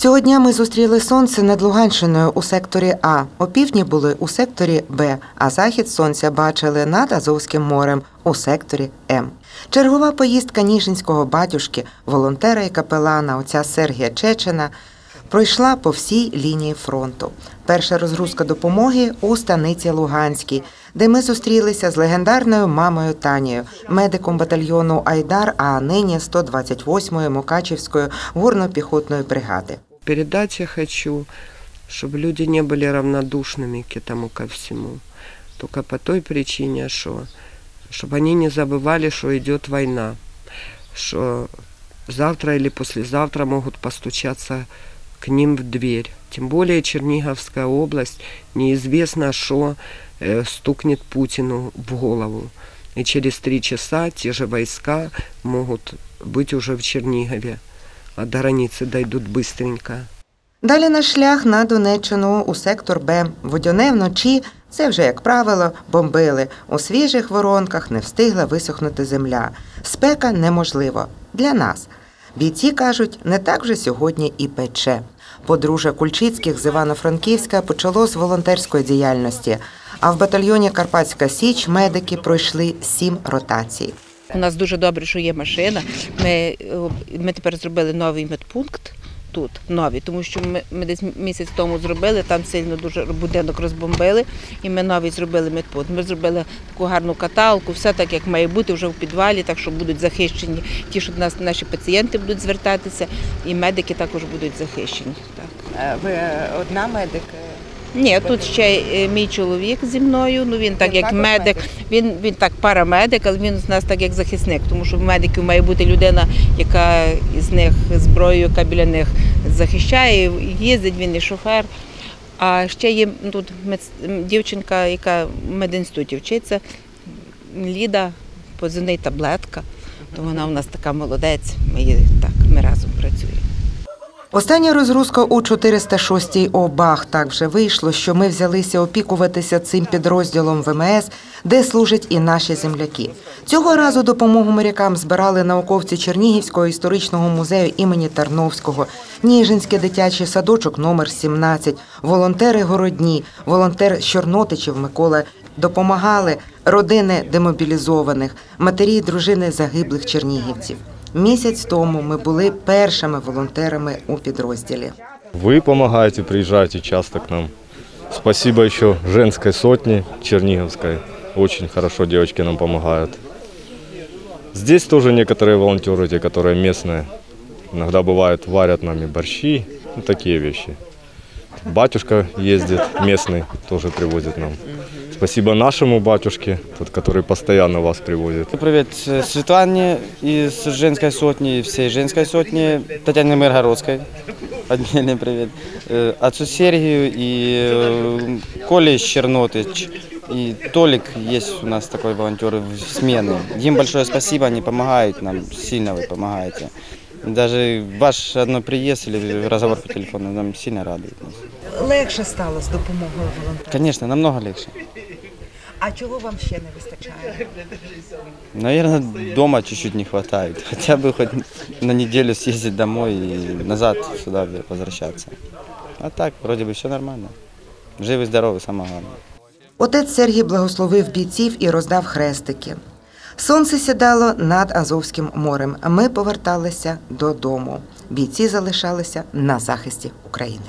Цього дня ми зустріли сонце над Луганщиною у секторі А. Опівдні були у секторі Б, а захід сонця бачили над Азовським морем у секторі М. Чергова поїздка Ніжинського батюшки, волонтера і капелана отця Сергія Чечена пройшла по всій лінії фронту. Перша розгрузка допомоги у станиці Луганській, де ми зустрілися з легендарною мамою Танією, медиком батальйону Айдар, а нині 128-ї Мукачівської горно-піхотної бригади. Передать я хочу, чтобы люди не были равнодушными к этому ко всему. Только по той причине, что чтобы они не забывали, что идет война, что завтра или послезавтра могут постучаться к ним в дверь. Тем более Черниговская область, неизвестно, что э, стукнет Путину в голову. И через три часа те же войска могут быть уже в Чернигове, а до границы дойдут быстренько. Далі наш шлях на Донеччину у сектор Б. Водяне вночі це вже, як правило, бомбили. У свіжих воронках не встигла висохнути земля. Спека неможливо для нас. Бійці кажуть, не так вже сьогодні і пече. Подружжя Кульчицьких з Івано-Франківська почало з волонтерської діяльності. А в батальйоні Карпатська Січ медики пройшли сім ротацій. У нас дуже добре, що є машина. Ми, е, ми тепер зробили новий медпункт тут, новий, тому що ми, ми десь місяць тому зробили, там сильно дуже будинок розбомбили, і ми новий зробили медпункт. Ми зробили таку гарну каталку, все так, як має бути, вже в підвалі, так що будуть захищені ті, що до нас наші пацієнти будуть звертатися, і медики також будуть захищені. Так. Ви одна медик? Ні, тут ще е, мій чоловік зі мною. Ну він так як медик. Він він так парамедик, але він з нас так як захисник, тому що в медиків має бути людина, яка з них зброєю, яка біля них захищає. Їздить він і шофер. А ще є тут мед- дівчинка, яка в медінституті вчиться, Ліда, позивний таблетка. То вона у нас така молодець. Ми її так, ми разом працюємо. Остання розгрузка у 406-й ОБАХ. Так вже вийшло, що ми взялися опікуватися цим підрозділом ВМС, де служать і наші земляки. Цього разу допомогу морякам збирали науковці Чернігівського історичного музею імені Тарновського, Ніжинський дитячий садочок номер 17, волонтери Городні, волонтер Чорнотичів Микола допомагали родини демобілізованих, матері і дружини загиблих чернігівців. Місяць тому ми були першими волонтерами у підрозділі. Вы помогаете, приезжаете часто к нам. Спасибо еще женской сотне Черниговской. Очень хорошо девочки нам помогают. Здесь тоже некоторые волонтеры, те, которые местные. Иногда бывает варят нам и борщи, ну, такие вещи. Батюшка ездит местный, тоже привозит нам. Спасибо нашему батюшке, тот, который постоянно вас привозит. Привет э, Светлане из женской сотни, и всей женской сотни, Татьяне Миргородской. Отдельный привет. Э, Отцу Сергию и э, Коле Чернотыч. И Толик есть у нас такой волонтер в смены. Им большое спасибо, они помогают нам, сильно вы помогаете. Даже ваш одно приезд или разговор по телефону нам сильно радует. нас. Легше стало з допомогою волонтерів. Конечно, намного легче. А чого вам ще не вистачає? Наверное, дома чуть-чуть не хватает. Хотя бы хоть на неделю съездить домой и назад сюда возвращаться. А так, вроде бы все нормально. Живы, здоровы, самое главное. Отець Сергій благословив бійців і роздав хрестики. Сонце сідало над Азовським морем. а Ми поверталися додому. Бійці залишалися на захисті України.